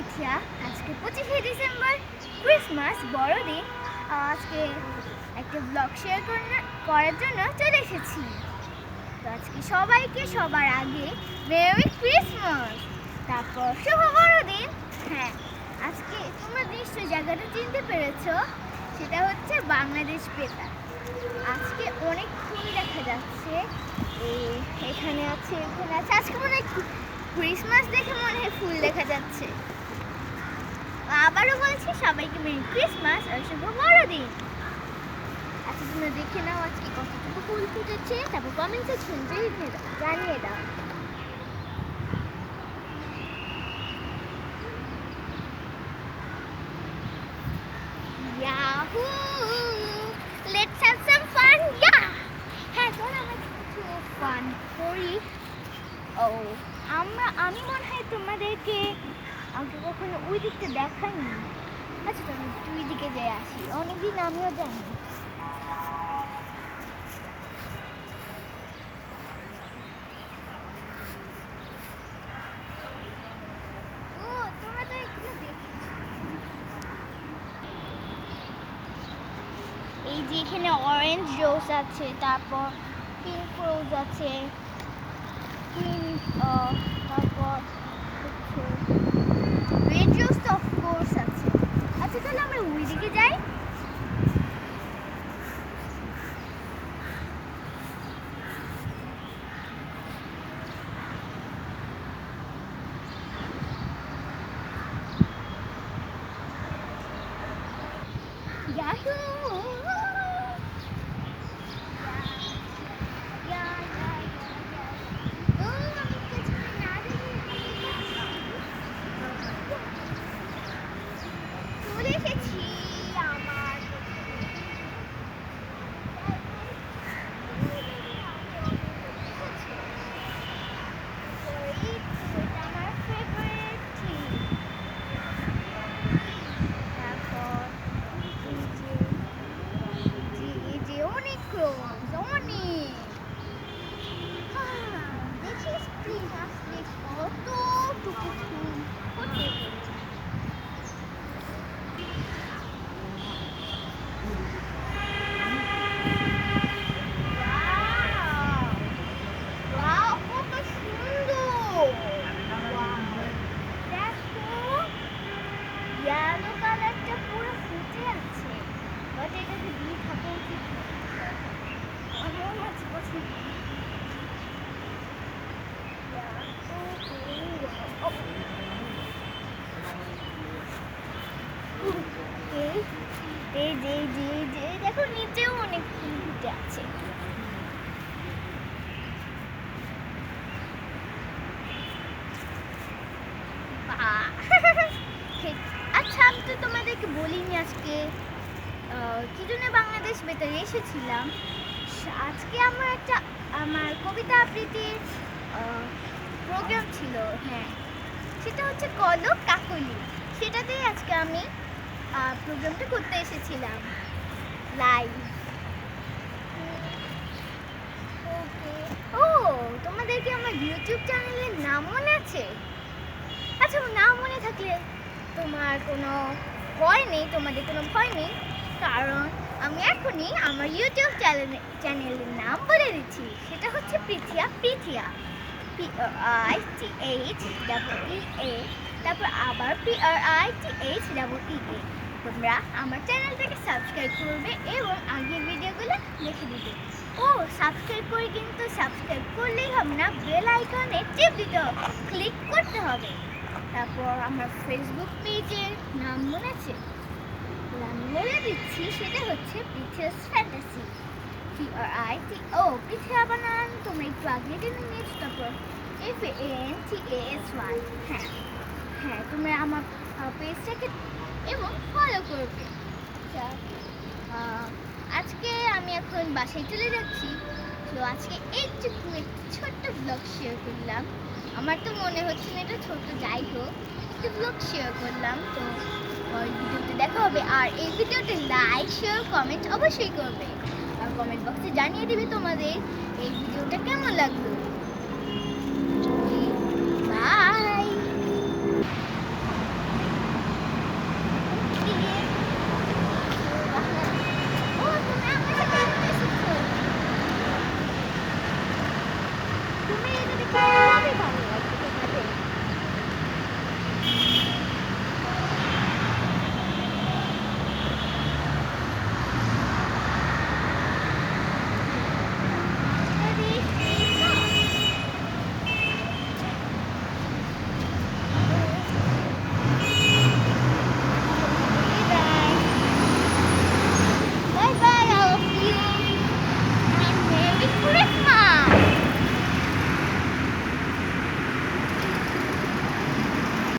পিঠিয়া আজকে পঁচিশে December, Christmas, বড়দিন। আজকে একটা ব্লগ শেয়ার করার জন্য চলে এসেছি। তো আজকে সবাইকে সবার আগে মেরি ক্রিসমাস। তারপর শুভ বড়দিন। হ্যাঁ আজকে তোমরা নিশ্চয়ই জায়গাটা চিনতে পেরেছ, সেটা হচ্ছে বাংলাদেশ বেতার। আজকে অনেক ফুল দেখা যাচ্ছে। এখানে আছে এখানে আছে। আজকে মনে হয় ক্রিসমাস দেখে মনে হয় ফুল দেখা যাচ্ছে। আবারও বলছি, সবাইকে মেরি ক্রিসমাস আর শুভ বড়দিন। আচ্ছা তোমরা দেখে নাও আজকে কতটুকু ফুল ফুটেছে, তারপর কমেন্ট সেকশন জানিয়ে দাও! হ্যাঁ আমরা কিছু ফান করি। ও, আমরা, আমি মনে হয় তোমাদেরকে আগে কখনো ওই দিকটা দেখাইনি আচ্ছা তুমি একটু ওই দিকে যেয়ে আসি। অনেকদিন আমিও জানি। তো এই যে এখানে অরেঞ্জ রোজ আছে, তারপর পিঙ্ক রোজ আছে পিঙ্ক তারপর রেড রোজ তো অফকোর্স আছে আচ্ছা তাহলে আমরা ওই দিকে যাই Yahoo! চলে এসেছি আমার আমার ফেভারিট তারপর এই যে জি এই যে অনেক রোজ অনেক আহ, দেখিস প্লিজ আসলে কতটুকু ফুল ফুটে রয়েছে। Wow! Wow, কত সুন্দর! Wow! দেখো ইয়েলো কালারটা পুরো ফুটে আছে বাট এটাকে দিয়ে থাকা উচিত না। আমার কাছে পছন্দ এই এই যে এই এই যে দেখো নিচেও অনেক ফুল ফুটে আছে! আচ্ছা আমি তো তোমাদেরকে বলিনি আজকে। কি জন্য বাংলাদেশ বেতারে এসেছিলাম? আজকে আমার একটা, আমার কবিতা আবৃত্তির প্রোগ্রাম ছিল হ্যাঁ। সেটা হচ্ছে কলক কাকলি সেটাতেই আজকে আমি প্রোগ্রামটা করতে এসেছিলাম। লাইভ ওকে ও, তোমাদের কি আমার ইউটিউব চ্যানেলের নাম মনে আছে? আচ্ছা না মনে থাকলে তোমার কোনো ভয় নেই, তোমাদের কোনো ভয় নেই, কারণ আমি এখনই আমার ইউটিউব চ্যানেল চ্যানেলের নাম বলে দিচ্ছি। সেটা হচ্ছে পিথিয়া Pythia. P I T H double E A তারপর আবার P R I T H double E A তোমরা আমার চ্যানেলটাকে সাবস্ক্রাইব করবে এবং আগের ভিডিওগুলো দেখে দিবে। ও সাবস্ক্রাইব করে কিন্তু সাবস্ক্রাইব করলেই হবে না বেল আইকনে টিপ দিতে হবে ক্লিক করতে হবে। তারপর আমার ফেসবুক পেজের নাম মনে আছে? আমি বলে দিচ্ছি, সেটা হচ্ছে পিথিয়াস fantasy P R I T O তোমরা একটু আগে জেনে নিয়েছো, তারপর F N T S Y হ্যাঁ হ্যাঁ তোমরা আমার পেজটাকে এবং ফলো করবে। আজকে আমি এখন বাসায় চলে যাচ্ছি। তো আজকে এইটুকু একটু ছোট্ট ব্লগ শেয়ার করলাম। আমার তো মনে হচ্ছে না এটা ছোট, যাই হোক, একটু ব্লগ শেয়ার করলাম। তো ভিডিওতে দেখা হবে। আর এই ভিডিওতে লাইক শেয়ার কমেন্ট অবশ্যই করবে। আর কমেন্ট বক্সে জানিয়ে দিবে তোমাদের এই ভিডিওটা কেমন লাগল।